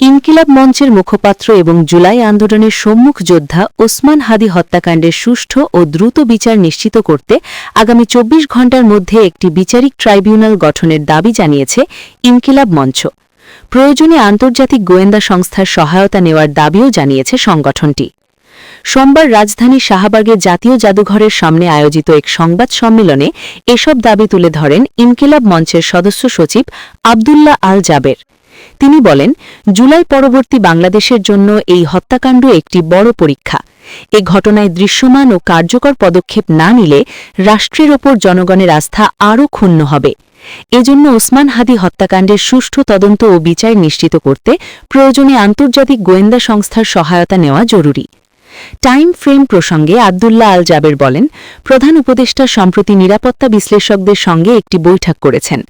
ইনকিলাব মঞ্চের মুখপাত্র এবং জুলাই আন্দোলনের সম্মুখ যোদ্ধা ওসমান হাদি হত্যাকাণ্ডের সুষ্ঠু ও দ্রুত বিচার নিশ্চিত করতে আগামী চব্বিশ ঘণ্টার মধ্যে একটি বিচারিক ট্রাইব্যুনাল গঠনের দাবি জানিয়েছে ইনকিলাব মঞ্চ। প্রয়োজনে আন্তর্জাতিক গোয়েন্দা সংস্থার সহায়তা নেওয়ার দাবিও জানিয়েছে সংগঠনটি। সোমবার রাজধানীর শাহবাগের জাতীয় জাদুঘরের সামনে আয়োজিত এক সংবাদ সম্মেলনে এসব দাবি তুলে ধরেন ইনকিলাব মঞ্চের সদস্য সচিব আবদুল্লাহ আল জাবের। তিনি বলেন, জুলাই পরবর্তী বাংলাদেশের জন্য এই হত্যাকাণ্ড একটি বড় পরীক্ষা। এ ঘটনায় দৃশ্যমান ও কার্যকর পদক্ষেপ না নিলে রাষ্ট্রের ওপর জনগণের আস্থা আরও ক্ষুণ্ণ হবে। এজন্য ওসমান হাদি হত্যাকাণ্ডের সুষ্ঠু তদন্ত ও বিচার নিশ্চিত করতে প্রয়োজনে আন্তর্জাতিক গোয়েন্দা সংস্থার সহায়তা নেওয়া জরুরি। টাইম ফ্রেম প্রসঙ্গে আবদুল্লাহ আল জাবের বলেন, প্রধান উপদেষ্টা সম্প্রতি নিরাপত্তা বিশ্লেষকদের সঙ্গে একটি বৈঠক করেছেন।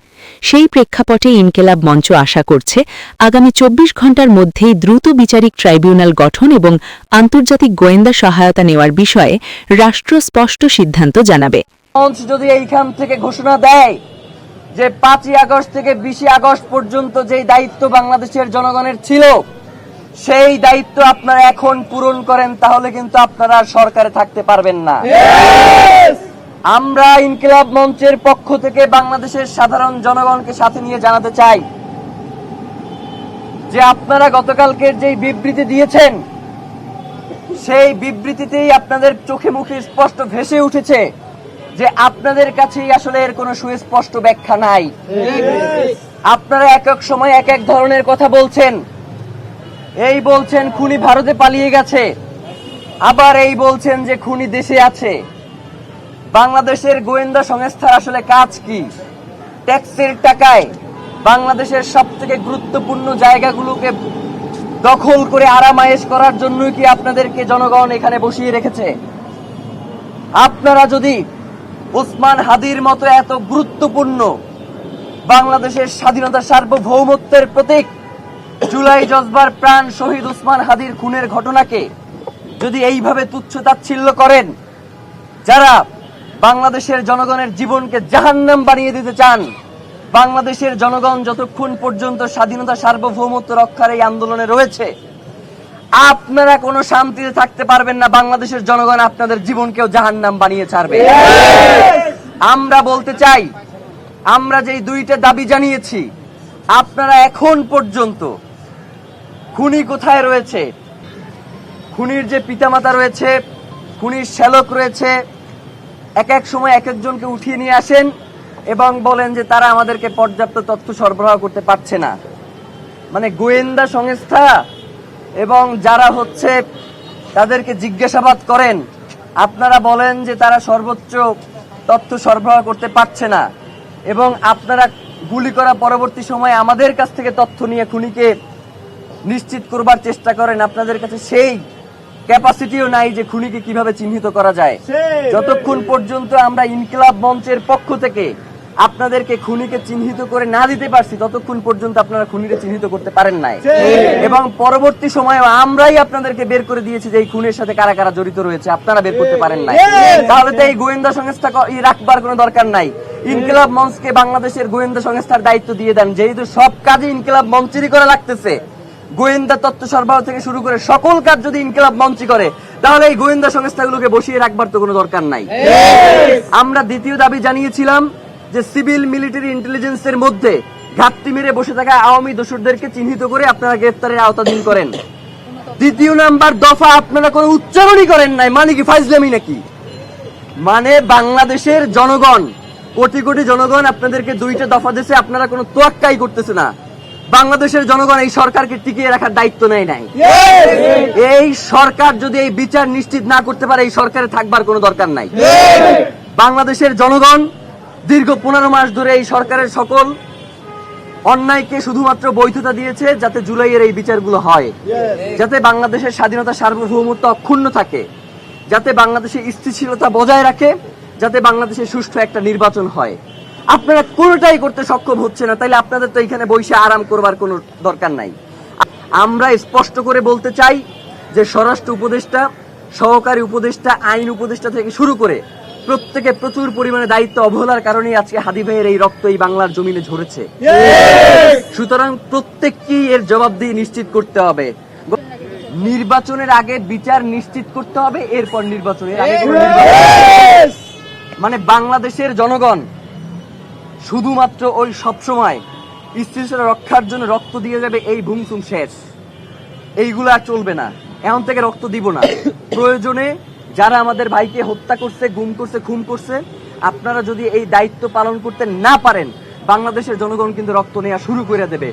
সেই প্রেক্ষাপটে ইনকেলাব মঞ্চ আশা করছে, আগামী চব্বিশ ঘণ্টার মধ্যেই দ্রুত বিচারিক ট্রাইব্যুনাল গঠন এবং আন্তর্জাতিক গোয়েন্দা সহায়তা নেওয়ার বিষয়ে রাষ্ট্র স্পষ্ট সিদ্ধান্ত জানাবে। যদি এইখান থেকে ঘোষণা দেয় যে পাঁচই আগস্ট থেকে বিশে আগস্ট পর্যন্ত যেই দায়িত্ব বাংলাদেশের জনগণের ছিল সেই দায়িত্ব আপনারা এখন পূরণ করেন তাহলে কিন্তু আপনারা সরকারে থাকতে পারবেন না। আমরা ইনকিলাব মঞ্চের পক্ষ থেকে বাংলাদেশের সাধারণ জনগণকে সাথে নিয়ে জানাতে চাই যে আপনারা গতকালকের যেই বিবৃতি দিয়েছেন সেই বিবৃতিতেই আপনাদের চোখে মুখে স্পষ্ট ভেসে উঠেছে যে আপনাদের কাছেই আসলে এর কোনো সুস্পষ্ট ব্যাখ্যা নাই। আপনারা এক এক সময় এক এক ধরনের কথা বলছেন। এই বলছেন খুনি ভারতে পালিয়ে গেছে। আবার এই বলছেন যে খুনি দেশে আছে। বাংলাদেশের গোয়েন্দা সংস্থার আসলে কাজ কি? ট্যাক্সের টাকায় বাংলাদেশের সব থেকে গুরুত্বপূর্ণ জায়গাগুলোকে দখল করে আরামায়েশ করার জন্যই কি আপনাদেরকে জনগণ এখানে বসিয়ে রেখেছে? আপনারা যদি ওসমান হাদির মতো এত গুরুত্বপূর্ণ বাংলাদেশের স্বাধীনতা সার্বভৌমত্বের প্রতীক জুলাই জজবার প্রাণ শহীদ উসমান হাদির খুনের ঘটনাকে যদি এইভাবে তুচ্ছ তাচ্ছিল্য করেন, যারা বাংলাদেশের জনগণের জীবনকে জাহান্নাম বানিয়ে দিতে চান, বাংলাদেশের জনগণ যতক্ষণ পর্যন্ত স্বাধীনতা সার্বভৌমত্ব রক্ষার এই আন্দোলনে রয়েছে, আপনারা কোনো শান্তিতে থাকতে পারবেন না, বাংলাদেশের জনগণ আপনাদের জীবনকেও জাহান্নাম বানিয়ে ছাড়বে। আমরা বলতে চাই, আমরা যেই দুইটা দাবি জানিয়েছি, আপনারা এখন পর্যন্ত খুনি কোথায় রয়েছে? খুনির যে পিতামাতা রয়েছে, খুনির শ্যালক রয়েছে, এক এক সময় এক একজনকে উঠিয়ে নিয়ে আসেন এবং বলেন যে তারা আমাদেরকে পর্যাপ্ত তথ্য সরবরাহ করতে পারছে না। মানে গোয়েন্দা সংস্থা এবং যারা হচ্ছে তাদেরকে জিজ্ঞাসাবাদ করেন, আপনারা বলেন যে তারা সর্বোচ্চ তথ্য সরবরাহ করতে পারছে না এবং আপনারা গুলি করা পরবর্তী সময়ে আমাদের কাছ থেকে তথ্য নিয়ে খুনিকে নিশ্চিত করবার চেষ্টা করেন আপনাদের কাছে সেই ক্যাপাসিটিও নাই যে খুনিকে কীভাবে চিহ্নিত করা যায়। যতক্ষণ পর্যন্ত আমরা ইনকিলাব মঞ্চের পক্ষ থেকে আপনাদেরকে খুনিকে চিহ্নিত করে না দিতে পারছি ততক্ষণ পর্যন্ত আপনারা খুনিকে চিহ্নিত করতে পারেন নাই। এবং পরবর্তী সময়ে আমরাই আপনাদেরকে বের করে দিয়েছি যে এই খুনের সাথে কারা কারা জড়িত রয়েছে আপনারা বের করতে পারেন নাই। তাহলে তো এই গোয়েন্দা সংস্থা রাখবার কোনো দরকার নাই। ইনকিলাব মঞ্চকে বাংলাদেশের গোয়েন্দা সংস্থার দায়িত্ব দিয়ে দেন যেহেতু সব কাজে ইনকিলাব মঞ্চেরই করা লাগতেছে। গোয়েন্দা তথ্য সরবরাহ থেকে শুরু করে সকল কাজ যদি ইনকিলাব মঞ্চই করে তাহলে এই গোয়েন্দা সংস্থাগুলোকে বসিয়ে রাখবার তো কোনো দরকার নাই। আমরা দ্বিতীয় দাবি জানিয়েছিলাম যে সিভিল মিলিটারি ইন্টেলিজেন্সের মধ্যে ঘাটতি মেরে বসে থাকা আওয়ামী দোসরদেরকে চিহ্নিত করে আপনারা গ্রেফতারের আওতাধীন করেন। দ্বিতীয় নাম্বার দফা আপনারা কোনো উচ্চারণই করেন নাই। মানে কি ফাইজলামি নাকি? মানে বাংলাদেশের জনগণ কোটি কোটি জনগণ আপনাদেরকে দুইটা দফা দিয়েছে আপনারা কোনো তোয়াক্কাই করতেছে না। বাংলাদেশের জনগণ এই সরকারকে টিকিয়ে রাখার দায়িত্ব নেয় নাই। এই সরকার যদি এই বিচার নিশ্চিত না করতে পারে, এই সরকারে থাকবার কোনো দরকার নাই। বাংলাদেশের জনগণ দীর্ঘ পনেরো মাস ধরে এই সরকারের সকল অন্যায়কে শুধুমাত্র বৈধতা দিয়েছে যাতে জুলাইয়ের এই বিচারগুলো হয়। যাতে বাংলাদেশের স্বাধীনতা সার্বভৌমত্ব অক্ষুণ্ণ থাকে। যাতে বাংলাদেশে স্থিতিশীলতা বজায় রাখে। যাতে বাংলাদেশে সুষ্ঠু একটা নির্বাচন হয়। আপনারা কোনোটাই করতে সক্ষম হচ্ছে না তাইলে আপনাদের তো এখানে বসে আরাম করবার কোনো দরকার নাই। আমরা স্পষ্ট করে বলতে চাই যে স্বরাষ্ট্র উপদেষ্টা সহকারী উপদেষ্টা আইন উপদেষ্টা থেকে শুরু করে প্রত্যেকে প্রচুর পরিমাণে দায়িত্ব অবহেলার কারণেই আজকে হাদি ভাইয়ের এই রক্ত এই বাংলার জমিনে ঝরেছে। সুতরাং প্রত্যেককেই এর জবাব জবাবদিহি নিশ্চিত করতে হবে। নির্বাচনের আগে বিচার নিশ্চিত করতে হবে এরপর নির্বাচনের আগে মানে বাংলাদেশের জনগণ শুধুমাত্র ওই সবসময় স্থিতিশীলতা রক্ষার জন্য রক্ত দিয়ে যাবে এই ভুমসুম শেষ এইগুলো আর চলবে না। এখন থেকে রক্ত দিব না। প্রয়োজনে যারা আমাদের ভাইকে হত্যা করছে গুম করছে খুন করছে আপনারা যদি এই দায়িত্ব পালন করতে না পারেন বাংলাদেশের জনগণ কিন্তু রক্ত নেওয়া শুরু করে দেবে।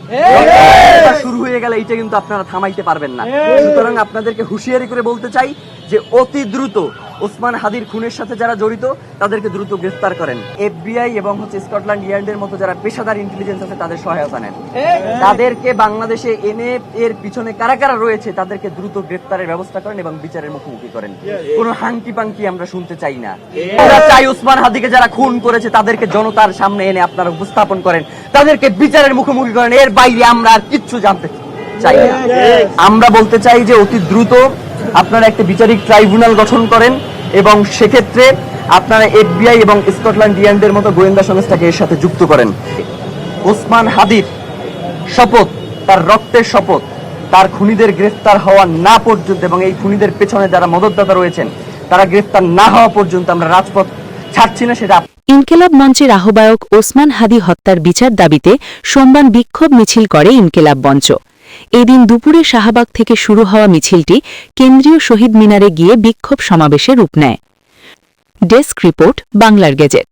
শুরু হয়ে গেলে এটা কিন্তু আপনারা থামাইতে পারবেন না। সুতরাং আপনাদেরকে হুঁশিয়ারি করে বলতে চাই যে অতি দ্রুত ওসমান হাদির খুনের সাথে যারা জড়িত, তাদেরকে দ্রুত গ্রেফতার করেন। এফবিআই এবং হচ্ছে স্কটল্যান্ড ইয়ার্ডের মতো যারা পেশাদার ইন্টেলিজেন্স আছে, তাদের সহায়তা নেন। তাদেরকে বাংলাদেশে এনে এর পিছনে কারা কারা রয়েছে, তাদেরকে দ্রুত গ্রেফতারের ব্যবস্থা করেন এবং বিচারের মুখোমুখি করেন। কোনো হাঙ্কি পাঙ্কি আমরা শুনতে চাই না। আমরা চাই ওসমান হাদিকে যারা খুন করেছে, তাদেরকে জনতার সামনে এনে আপনারা উপস্থাপন করেন। তাদেরকে বিচারের মুখোমুখি করেন। এর বাইরে আমরা আর কিচ্ছু জানতে চাই না। আমরা বলতে চাই যে অতি দ্রুত আপনারা একটা বিচারিক ট্রাইব্যুনাল গঠন করেন এবং সেক্ষেত্রে আপনারা এফবিআই এবং স্কটল্যান্ড ইয়ার্ডের মতো গোয়েন্দা সংস্থাকে এর সাথে যুক্ত করেন। ওসমান হাদির শপথ, তার রক্তের শপথ, তার খুনিদের গ্রেফতার হওয়া না পর্যন্ত এবং এই খুনিদের পেছনে যারা মদতদাতা রয়েছেন, তারা গ্রেফতার না হওয়া পর্যন্ত আমরা রাজপথ ছাড়ছি না, সেটা ইনকেলাব মঞ্চের আহ্বায়ক ওসমান হাদি হত্যার বিচার দাবিতে সোমবার বিক্ষোভ মিছিল করে ইনকেলাব মঞ্চ। এদিন দুপুরে শাহবাগ থেকে শুরু হওয়া মিছিলটি কেন্দ্রীয় শহীদ মিনারে গিয়ে বিক্ষোভ সমাবেশে রূপ নেয়। ডেস্ক রিপোর্ট, বাংলার গেজেট।